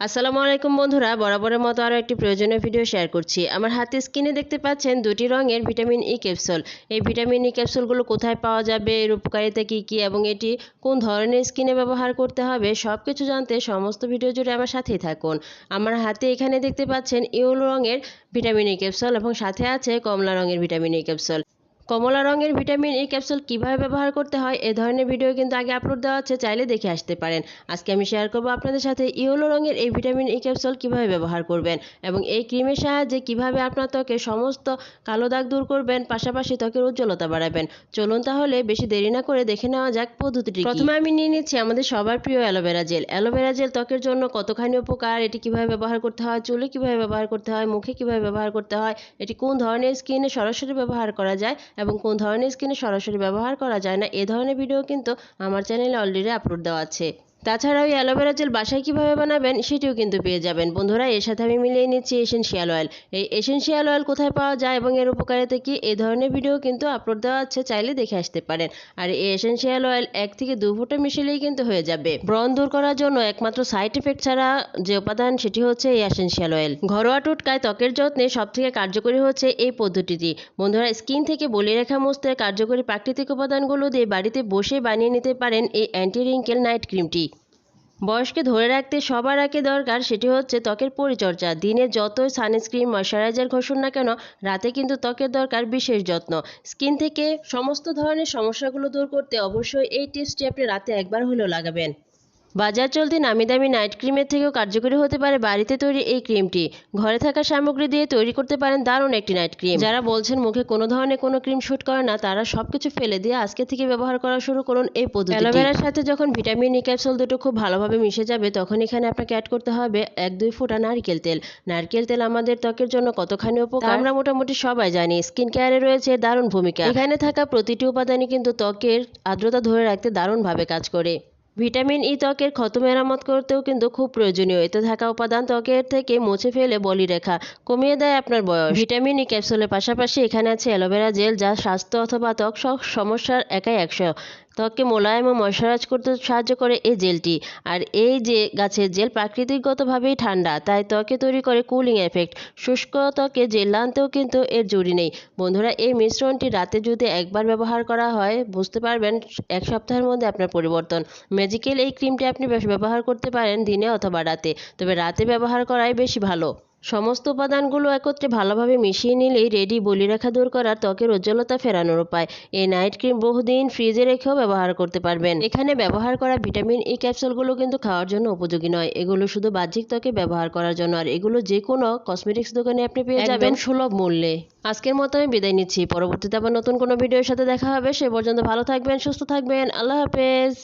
আসসালামু আলাইকুম বন্ধুরা, বরাবরের মতো আরও একটি প্রয়োজনীয় ভিডিও শেয়ার করছি। আমার হাতে স্ক্রিনে দেখতে পাচ্ছেন দুটি রঙের ভিটামিন ই ক্যাপসুল এই ভিটামিন ই ক্যাপসুলগুলো কোথায় পাওয়া যাবে, এর উপকারিতা কী কী এবং এটি কোন ধরনের স্কিনে ব্যবহার করতে হবে সব কিছু জানতে সমস্ত ভিডিও জুড়ে আমার সাথেই থাকুন। আমার হাতে এখানে দেখতে পাচ্ছেন ইউলো রঙের ভিটামিন ই ক্যাপসুল এবং সাথে আছে কমলা রঙের ভিটামিন ই ক্যাপসুল কমলা রঙের ভিটামিন ই ক্যাপসুল কীভাবে ব্যবহার করতে হয়, এ ধরনের ভিডিও কিন্তু আগে আপলোড দেওয়া আছে, চাইলে দেখে আসতে পারেন। আজকে আমি শেয়ার করব আপনাদের সাথে ইয়েলো রঙের এই ভিটামিন ই ক্যাপসুল কীভাবে ব্যবহার করবেন এবং এই ক্রিমের সাহায্যে কীভাবে আপনার ত্বকে সমস্ত কালো দাগ দূর করবেন, পাশাপাশি ত্বকের উজ্জ্বলতা বাড়াবেন। চলুন তাহলে বেশি দেরি না করে দেখে নেওয়া যাক পদ্ধতিটি প্রথমে আমি নিয়ে নিচ্ছি আমাদের সবার প্রিয় অ্যালোভেরা জেল। অ্যালোভেরা জেল ত্বকের জন্য কতখানি উপকার, এটি কীভাবে ব্যবহার করতে হয়, চুলে কীভাবে ব্যবহার করতে হয়, মুখে কীভাবে ব্যবহার করতে হয়, এটি কোন ধরনের স্কিনে সরাসরি ব্যবহার করা যায় এবং কোন ধরনের স্কিনে সরাসরি ব্যবহার করা যায় না, এ ধরনের ভিডিও কিন্তু আমার চ্যানেলে অলরেডি আপলোড দেওয়া আছে। তাছাড়াও এই অ্যালোভেরা জেল বাসায় কীভাবে বানাবেন সেটিও কিন্তু পেয়ে যাবেন। বন্ধুরা, এর সাথে আমি মিলিয়ে নিচ্ছি এসেনশিয়াল অয়েল। এই এসেনশিয়াল অয়েল কোথায় পাওয়া যায় এবং এর উপকারিতা কী এই ধরনের ভিডিও কিন্তু আপলোড দেওয়া আছে, চাইলে দেখে আসতে পারেন। আর এই এসেনশিয়াল অয়েল এক থেকে দু ফোঁটা মিশিলেই কিন্তু হয়ে যাবে। ব্রণ দূর করার জন্য একমাত্র সাইড এফেক্ট ছাড়া যে উপাদান সেটি হচ্ছে এই এসেনশিয়াল অয়েল। ঘরোয়া টোটকায় ত্বকের যত্নে সব থেকে কার্যকরী হচ্ছে এই পদ্ধতিটি। বন্ধুরা, স্কিন থেকে বলি রেখা মুছতে কার্যকরী প্রাকৃতিক উপাদানগুলো দিয়ে বাড়িতে বসে বানিয়ে নিতে পারেন এই অ্যান্টি রিঙ্কেল নাইট ক্রিমটি। বয়সকে ধরে রাখতে সবার আগে দরকার সেটি হচ্ছে ত্বকের পরিচর্যা। দিনে যতই সানস্ক্রিন, ময়শ্চারাইজার ঘষুন না কেন, রাতে কিন্তু ত্বকের দরকার বিশেষ যত্ন। স্কিন থেকে সমস্ত ধরনের সমস্যাগুলো দূর করতে অবশ্যই এই টিপসটি আপনি রাতে একবার হলেও লাগাবেন। বাজার চলতি নামি দামি নাইট ক্রিমের থেকেও কার্যকরী হতে পারে বাড়িতে তৈরি এই ক্রিমটি। ঘরে থাকা সামগ্রী দিয়ে তৈরি করতে পারেন দারুণ একটি নাইট ক্রিম। যারা বলছেন মুখে কোনো ধরনের কোনো ক্রিম শুট করে না, তারা সবকিছু ফেলে দিয়ে আজকে থেকে ব্যবহার করা শুরু করুন এই পদ্ধতি অ্যালোভেরার সাথে যখন ভিটামিন ই ক্যাপসুল দুটো খুব ভালোভাবে মিশে যাবে, তখন এখানে আপনাকে অ্যাড করতে হবে এক দুই ফোঁটা নারকেল তেল। নারকেল তেল আমাদের ত্বকের জন্য কতখানি উপকার? আমরা মোটামুটি সবাই জানি স্কিন কেয়ারে রয়েছে দারুণ ভূমিকা। এখানে থাকা প্রতিটি উপাদানই কিন্তু ত্বকের আর্দ্রতা ধরে রাখতে দারুণভাবে কাজ করে। ভিটামিন ই ত্বকের ক্ষত মেরামত করতেও কিন্তু খুব প্রয়োজনীয়। এতে থাকা উপাদান ত্বকের থেকে মুছে ফেলে বলি রেখা কমিয়ে দেয় আপনার বয়স। ভিটামিন ই ক্যাপসুলের পাশাপাশি এখানে আছে অ্যালোভেরা জেল যা স্বাস্থ্য অথবা ত্বক সমস্যার একাই একশো। ত্বককে মোলায়েম ও ময়শ্চারাইজ করতে সাহায্য করে এই জেলটি। আর এই যে গাছের জেল প্রাকৃতিকগতভাবেই ঠান্ডা, তাই ত্বকে তৈরি করে কুলিং এফেক্ট। শুষ্ক ত্বকে জেল আনতেও কিন্তু এর জুড়ি নেই। বন্ধুরা, এই মিশ্রণটি রাতে যদি একবার ব্যবহার করা হয়, বুঝতে পারবেন এক সপ্তাহের মধ্যে আপনার পরিবর্তন। ম্যাজিক্যাল এই ক্রিমটি আপনি ব্যবহার করতে পারেন দিনে অথবা রাতে। তবে রাতে ব্যবহার করাই বেশি ভালো। সমস্ত উপাদানগুলো একত্রে ভালোভাবে মিশিয়ে নিলেই রেডি বলি বলিরেখা দূর করার ত্বকের উজ্জ্বলতা ফেরানোর উপায়। এই নাইট ক্রিম বহুদিন ফ্রিজে রেখেও ব্যবহার করতে পারবেন। এখানে ব্যবহার করা ভিটামিন ই ক্যাপসুলগুলো কিন্তু খাওয়ার জন্য উপযোগী নয়। এগুলো শুধু বাহ্যিক ত্বকে ব্যবহার করার জন্য আর এগুলো যে কোনো কসমেটিক্স দোকানে আপনি পেয়ে যাবেন। সুলভ মূল্যে। আজকের মতো আমি বিদায় নিচ্ছি। পরবর্তীতে আবার নতুন কোনো ভিডিওর সাথে দেখা হবে। সে পর্যন্ত ভালো থাকবেন সুস্থ থাকবেন। আল্লাহ হাফেজ।